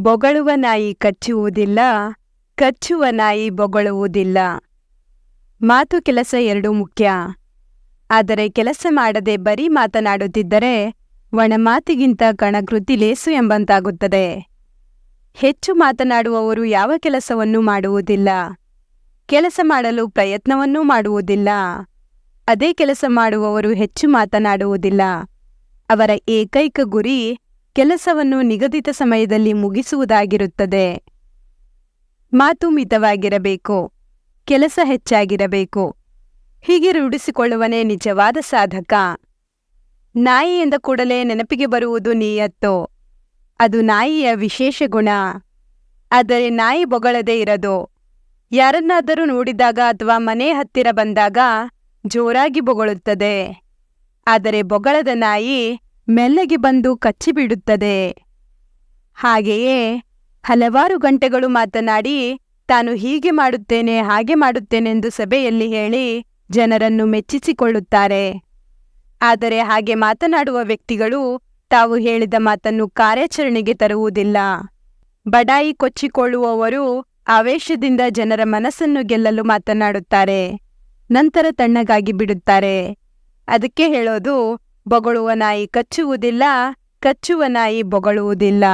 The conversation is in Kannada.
ಬೊಗಳುವ ನಾಯಿ ಕಚ್ಚುವುದಿಲ್ಲ, ಕಚ್ಚುವ ನಾಯಿ ಬೊಗಳುವುದಿಲ್ಲ. ಮಾತು ಕೆಲಸ ಎರಡೂ ಮುಖ್ಯ. ಆದರೆ ಕೆಲಸ ಮಾಡದೆ ಬರೀ ಮಾತನಾಡುತ್ತಿದ್ದರೆ ಒಣಮಾತಿಗಿಂತ ಕಣಕೃತಿ ಲೇಸು ಎಂಬಂತಾಗುತ್ತದೆ. ಹೆಚ್ಚು ಮಾತನಾಡುವವರು ಯಾವ ಕೆಲಸವನ್ನೂ ಮಾಡುವುದಿಲ್ಲ. ಕೆಲಸ ಮಾಡಲು ಪ್ರಯತ್ನವನ್ನೂ ಮಾಡುವುದಿಲ್ಲ. ಅದೇ ಕೆಲಸ ಮಾಡುವವರು ಹೆಚ್ಚು ಮಾತನಾಡುವುದಿಲ್ಲ. ಅವರ ಏಕೈಕ ಗುರಿ ಕೆಲಸವನ್ನು ನಿಗದಿತ ಸಮಯದಲ್ಲಿ ಮುಗಿಸುವುದಾಗಿರುತ್ತದೆ. ಮಾತು ಮಿತವಾಗಿರಬೇಕು. ಕೆಲಸ ಹೆಚ್ಚಾಗಿರಬೇಕು. ಹೀಗೆ ರೂಢಿಸಿಕೊಳ್ಳುವನೇ ನಿಜವಾದ ಸಾಧಕ. ನಾಯಿ ಎಂದ ಕೂಡಲೇ ನೆನಪಿಗೆ ಬರುವುದು ನೀಯತ್ತು. ಅದು ನಾಯಿಯ ವಿಶೇಷ ಗುಣ. ಆದರೆ ನಾಯಿ ಬೊಗಳದೇ ಇರದು. ಯಾರನ್ನಾದರೂ ನೋಡಿದಾಗ ಅಥವಾ ಮನೆ ಹತ್ತಿರ ಬಂದಾಗ ಜೋರಾಗಿ ಬೊಗಳುತ್ತದೆ. ಆದರೆ ಬೊಗಳದ ನಾಯಿ ಮೆಲ್ಲಗೆ ಬಂದು ಕಚ್ಚಿಬಿಡುತ್ತದೆ ಹಾಗೆಯೇ ಹಲವಾರು ಗಂಟೆಗಳು ಮಾತನಾಡಿ, ತಾನು ಹೀಗೆ ಮಾಡುತ್ತೇನೆ, ಹಾಗೆ ಮಾಡುತ್ತೇನೆಂದು ಸಭೆಯಲ್ಲಿ ಹೇಳಿ ಜನರನ್ನು ಮೆಚ್ಚಿಸಿಕೊಳ್ಳುತ್ತಾರೆ. ಆದರೆ ಹಾಗೆ ಮಾತನಾಡುವ ವ್ಯಕ್ತಿಗಳು ತಾವು ಹೇಳಿದ ಮಾತನ್ನು ಕಾರ್ಯಾಚರಣೆಗೆ ತರುವುದಿಲ್ಲ. ಬಡಾಯಿ ಕೊಚ್ಚಿಕೊಳ್ಳುವವರು ಆವೇಶದಿಂದ ಜನರ ಮನಸ್ಸನ್ನು ಗೆಲ್ಲಲು ಮಾತನಾಡುತ್ತಾರೆ. ನಂತರ ತಣ್ಣಗಾಗಿ ಬಿಡುತ್ತಾರೆ. ಅದಕ್ಕೆ ಹೇಳೋದು ಬೊಗಳುವ ನಾಯಿ ಕಚ್ಚುವುದಿಲ್ಲ ಕಚ್ಚುವ ನಾಯಿ ಬೊಗಳುವುದಿಲ್ಲ.